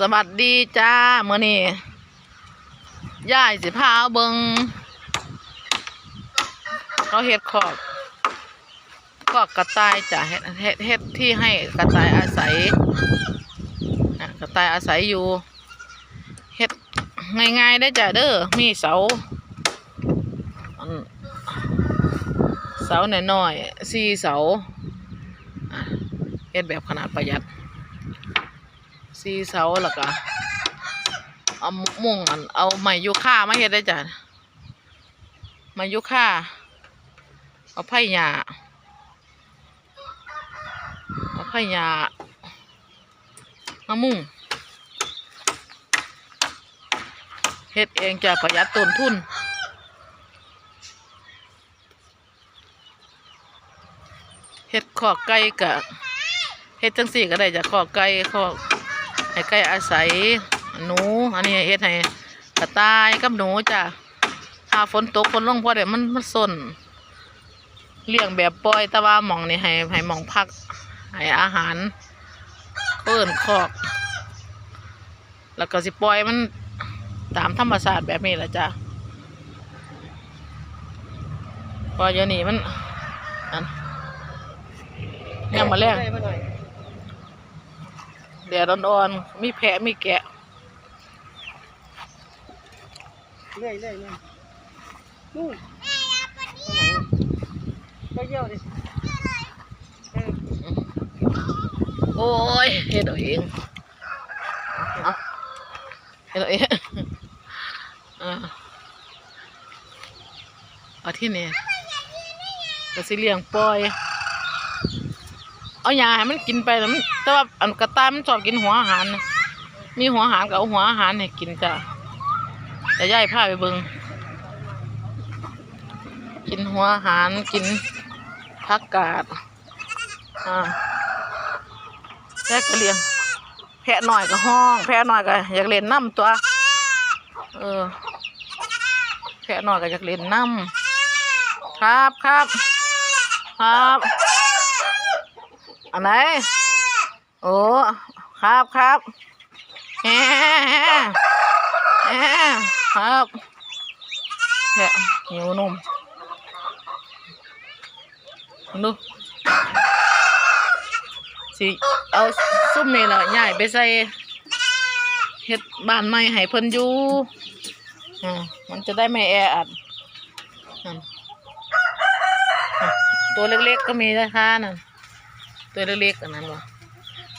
สวัสดีจ้าเมื่อนี้ยายสิพาเบิงเขาเฮ็ดขอบขอบกระต่ายจ้ะเฮ็ดเฮ็ดเฮ็ดที่ให้กระต่ายอาศัยกระต่ายอาศัยอยู่เฮ็ดง่ายๆได้จ้ะเด้อมีเสาเสาหน่อยๆสี่เสาเฮ็ดแบบขนาดประหยัด สีเสาแล้วก็เอามุ่งอันเอาไม้ยูค่ามาเฮ็ดได้จ้ะไม้ยูค่าเอาไผ่หญ้าเอาไผ่หญ้ามามุ่งเฮ็ดเองจะประหยัดต้นทุนเฮ็ดขอกไก่กะเฮ็ดจังสี่ก็ได้จ้ะขอกไก่ขอก ให้ไก่อาศัยหนู อันนี้เฮ็ดให้กระต่ายกับหนูจ้ะถ้าฝนตกฝนลงพอเดี๋ยวมันมันสนเลี้ยงแบบปล่อยแต่ว่าหมองนี่ให้ให้หมองพักให้อาหารเอิ่นคอก แล้วก็สิปล่อยมันตามธรรมชาติแบบนี้แหละจ้ะเพอเดี๋ยวนี้มันอันยังมาแรก แดดอ่อนๆมีแพะมีแกะเรื่อยเรื่อยเรื่อยนู่นไปเยี่ยวดิเออโอ้ยเฮ็ดเอาเองเอาเฮ็ดเอาเองอ่าเอาที่นี่ก็สิเลี้ยงปล่อย เอาหญ้าให้มันกินไปแล้วมันแต่ว่าอันกระต่ายมันชอบกินหัวอาหารนะมีหัวอาหารก็เอาหัวอาหารให้กินจ้ะแต่ยายพาไปเบิงกินหัวอาหารกินผักกาดอ่าแพะก็เลียงแพะหน่อยก็ห้อง แพะหน่อยก็อยากเล่นน้ำตัว เออ แพะหน่อยก็อยากเล่นน้ำครับครับครับ อันไหน โอ้ ครับครับแฮแฮแฮครับแพะหิวนมดูสิเอาซุ่มนี่แหละย้ายไปใส่เฮ็ดบ้านใหม่ให้เพิ่นอยู่อ่ามันจะได้ไม่แออัดตัวเล็กๆก็มีนะคะนั่น ตัวเล็กๆอันนั้นวะ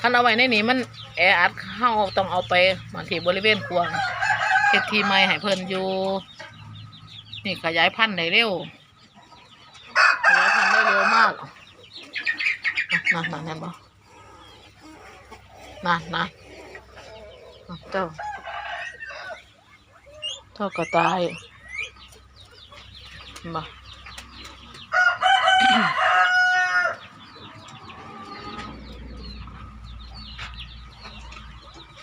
คันเอาไว้ในนี้มันแออัดเฮาต้องเอาไปบางทีบริเวณกวางเฮ็ดที่ใหม่ให้เพิ่นอยู่ นี่ขยายพันธุ์ได้เร็วขยายพันธุ์ได้เร็วมากนั่นนั่นเห็นบ่นั่นนั่นอะเจ้าเจ้ากระต่ายเห็นบ่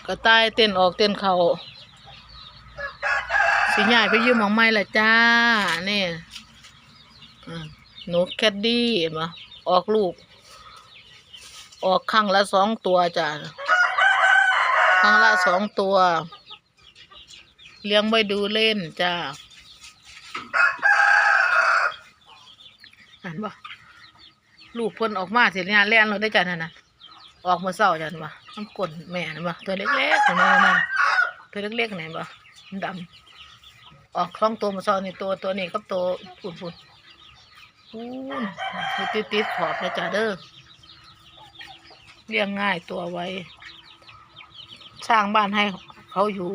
ก ระต่ายเต้นออกเต้นเขาสิใหญ่ไปยืมของไม่ละจ้าเนี่อะหนูแคดดี้เห็นบ่ออกลูก ออกครั้งละสองตัวจ้ะครั้งละสองตัว เลี้ยงไว้ดูเล่นจ้าเห็นปะลูกเพ่นออกมาเสียงานแล่นเราได้จ้ะนั่นน่ะออกมาเศร้าจ้ะเห็นปะ น้ำกดแม่นะบ่ตัวเล็กๆตัวนั้นนั่นตัวเล็กๆไหนบ่มันดำออกคล้องตัวมาซ้อนี่ตัวตัวนี้กับตัวปุ่นปุ่นปูนติดติดๆขอบนะจ๊ะเด้อเลี้ยงง่ายตัวไว้ สร้างบ้านให้เขาอยู่